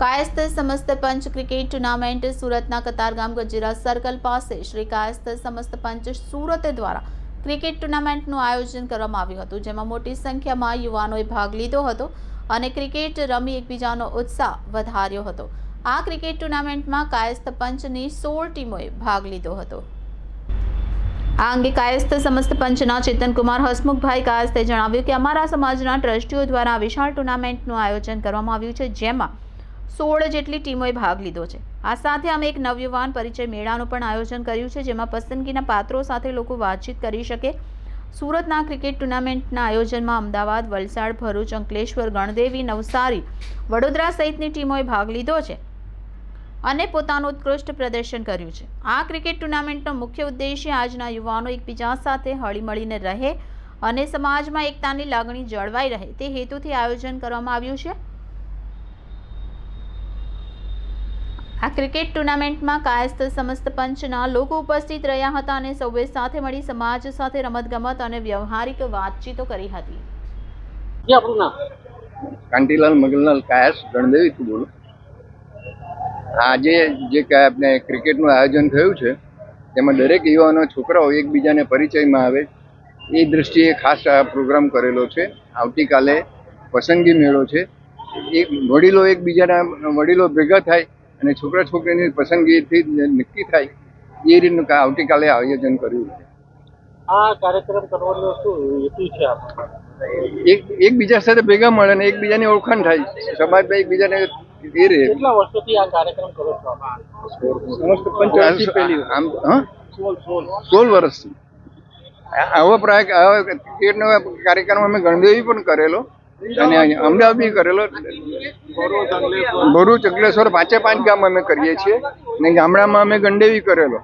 કાયસ્થ સમસ્ત પંચ cricket tournament સુરતના Katargam ગજીરા circle પાસે શ્રી કાયસ્થ સમસ્ત પંચ સુરત દ્વારા ક્રિકેટ ટુર્નામેન્ટનું આયોજન કરવામાં આવ્યું હતું, જેમાં મોટી સંખ્યામાં યુવાનોએ ભાગ લીધો હતો અને ક્રિકેટ રમી એકબીજાનો ઉત્સાહ વધાર્યો હતો. આ ક્રિકેટ ટુર્નામેન્ટમાં કાયસ્થ પંચની સોળ ટીમોએ ભાગ લીધો હતો. આ અંગે કાયસ્થ સમસ્ત પંચના ચેતનકુમાર હસમુખભાઈ કાયસ્તે જણાવ્યું કે અમારા સમાજના ટ્રસ્ટીઓ દ્વારા વિશાળ ટુર્નામેન્ટનું આયોજન કરવામાં આવ્યું છે, જેમાં સોળ જેટલી ટીમોએ ભાગ લીધો છે. આ સાથે અમે એક નવયુવાન પરિચય મેળાનું પણ આયોજન કર્યું છે, જેમાં પસંદગીના પાત્રો સાથે લોકો વાતચીત કરી શકે. સુરતના ક્રિકેટ ટુર્નામેન્ટના આયોજનમાં અમદાવાદ, વલસાડ, ભરૂચ, અંકલેશ્વર, ગણદેવી, નવસારી, વડોદરા સહિતની ટીમોએ ભાગ લીધો છે અને પોતાનું ઉત્કૃષ્ટ પ્રદર્શન કર્યું છે. આ ક્રિકેટ ટુર્નામેન્ટનો મુખ્ય ઉદ્દેશ્ય આજના યુવાનો એકબીજા સાથે હળીમળીને રહે અને સમાજમાં એકતાની લાગણી જળવાઈ રહે. તે હેતુથી આયોજન કરવામાં આવ્યું છે. આ ક્રિકેટ ટુર્નામેન્ટમાં કાયસ્થ સમસ્ત પંચના લોકો ઉપસ્થિત રહ્યા હતા અને સૌએ સાથે મળી સમાજ સાથે રમતગમત અને વ્યવહારિક વાતચીતો કરી હતી. કાંટીલાલ મગનલાલ કાયસ ગણદેવીથી બોલું. આજે જે કાંઈ આપણે ક્રિકેટનું આયોજન થયું છે તેમાં દરેક યુવાનો છોકરાઓ એકબીજાને પરિચયમાં આવે. એ દૃષ્ટિએ ખાસ આ પ્રોગ્રામ કરેલો છે. આવતીકાલે પસંદગી મેળો છે. એક વડીલો એકબીજાના વડીલો ભેગા થાય અને છોકરા છોકરીની પસંદગીથી નક્કી થાય એ રીતનું આવતીકાલે આયોજન કર્યું છે. આ કાર્યક્રમ કરવાનો શું હેતુ છે એક એકબીજા સાથે ભેગા મળે અને એકબીજાની ઓળખાણ થાય. સમાજમાં એકબીજાને એ રહે. કેટલા વર્ષોથી આ કાર્યક્રમ કરો છો આમ હા? સોળ વર્ષથી. આવો પ્રાય આવો ક્રિકેટનો કાર્યક્રમ અમે ગણદેવી પણ કરેલો. અને અમદાવાદ બી કરેલો ભરૂચ અંકલેશ્વર પાંચે પાંચ ગામ અમે કરીએ છીએ. અને ગામડામાં અમે ગંડેવી કરેલો.